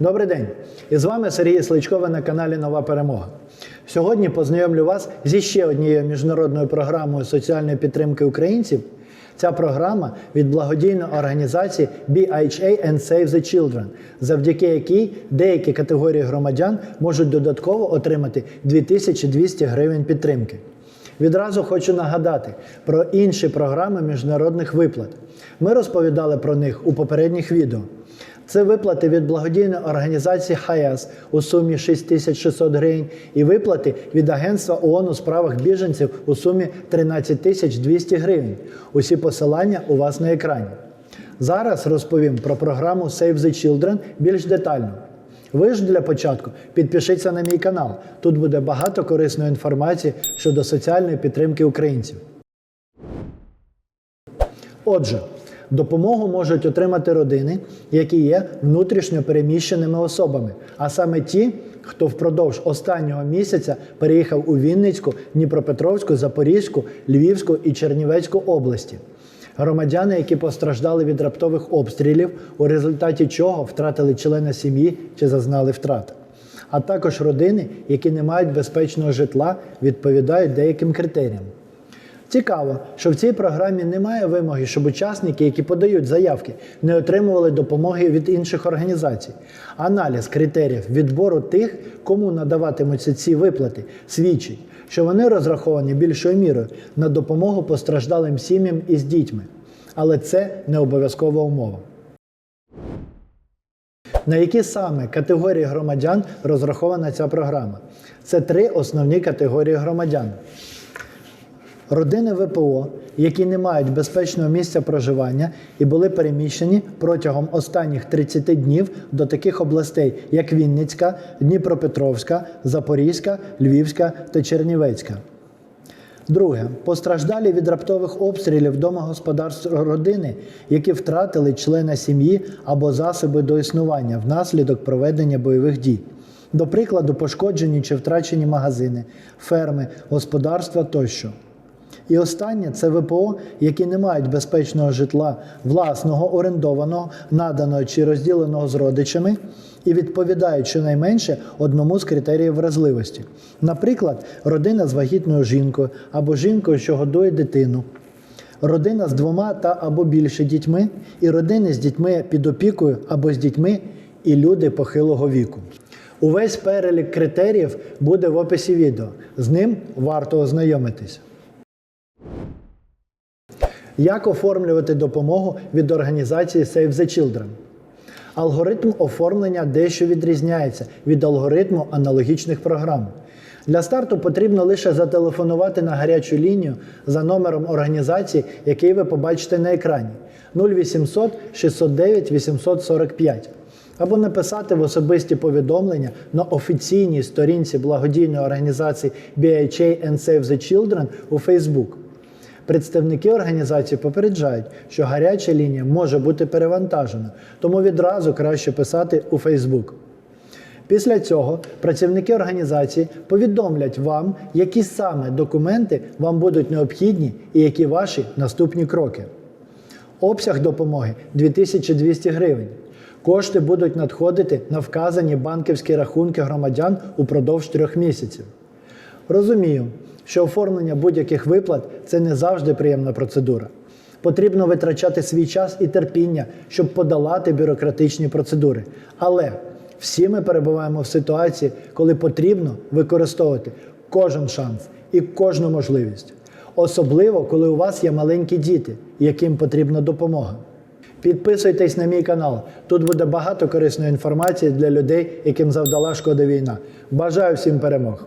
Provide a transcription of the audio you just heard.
Добрий день! І з вами Сергій Сличкова на каналі Нова Перемога. Сьогодні познайомлю вас зі ще однією міжнародною програмою соціальної підтримки українців. Ця програма від благодійної організації BHA and Save the Children, завдяки якій деякі категорії громадян можуть додатково отримати 2200 гривень підтримки. Відразу хочу нагадати про інші програми міжнародних виплат. Ми розповідали про них у попередніх відео. Це виплати від благодійної організації ХАЯС у сумі 6600 гривень і виплати від Агентства ООН у справах біженців у сумі 13200 гривень. Усі посилання у вас на екрані. Зараз розповім про програму Save the Children більш детально. Ви ж для початку підпишіться на мій канал. Тут буде багато корисної інформації щодо соціальної підтримки українців. Отже, допомогу можуть отримати родини, які є внутрішньо переміщеними особами, а саме ті, хто впродовж останнього місяця переїхав у Вінницьку, Дніпропетровську, Запорізьку, Львівську і Чернівецьку області. Громадяни, які постраждали від раптових обстрілів, у результаті чого втратили члена сім'ї чи зазнали втрат. А також родини, які не мають безпечного житла, відповідають деяким критеріям. Цікаво, що в цій програмі немає вимоги, щоб учасники, які подають заявки, не отримували допомоги від інших організацій. Аналіз критеріїв відбору тих, кому надаватимуться ці виплати, свідчить, що вони розраховані більшою мірою на допомогу постраждалим сім'ям із дітьми. Але це не обов'язкова умова. На які саме категорії громадян розрахована ця програма? Це три основні категорії громадян. Родини ВПО, які не мають безпечного місця проживання і були переміщені протягом останніх 30 днів до таких областей, як Вінницька, Дніпропетровська, Запорізька, Львівська та Чернівецька. Друге, постраждалі від раптових обстрілів домогосподарств родини, які втратили члена сім'ї або засоби до існування внаслідок проведення бойових дій. До прикладу, пошкоджені чи втрачені магазини, ферми, господарства тощо. І останнє це ВПО, які не мають безпечного житла, власного, орендованого, наданого чи розділеного з родичами, і відповідають щонайменше одному з критеріїв вразливості. Наприклад, родина з вагітною жінкою або жінкою, що годує дитину, родина з двома та або більше дітьми, і родини з дітьми під опікою або з дітьми і люди похилого віку. Увесь перелік критеріїв буде в описі відео. З ним варто ознайомитись. Як оформлювати допомогу від організації Save the Children? Алгоритм оформлення дещо відрізняється від алгоритму аналогічних програм. Для старту потрібно лише зателефонувати на гарячу лінію за номером організації, який ви побачите на екрані 0800 609 845 або написати в особисті повідомлення на офіційній сторінці благодійної організації BHA and Save the Children у Facebook. Представники організації попереджають, що гаряча лінія може бути перевантажена, тому відразу краще писати у Facebook. Після цього працівники організації повідомлять вам, які саме документи вам будуть необхідні і які ваші наступні кроки. Обсяг допомоги 2200 гривень. Кошти будуть надходити на вказані банківські рахунки громадян упродовж трьох місяців. Розумію, що оформлення будь-яких виплат це не завжди приємна процедура. Потрібно витрачати свій час і терпіння, щоб подолати бюрократичні процедури. Але всі ми перебуваємо в ситуації, коли потрібно використовувати кожен шанс і кожну можливість. Особливо, коли у вас є маленькі діти, яким потрібна допомога. Підписуйтесь на мій канал. Тут буде багато корисної інформації для людей, яким завдала шкода війна. Бажаю всім перемог!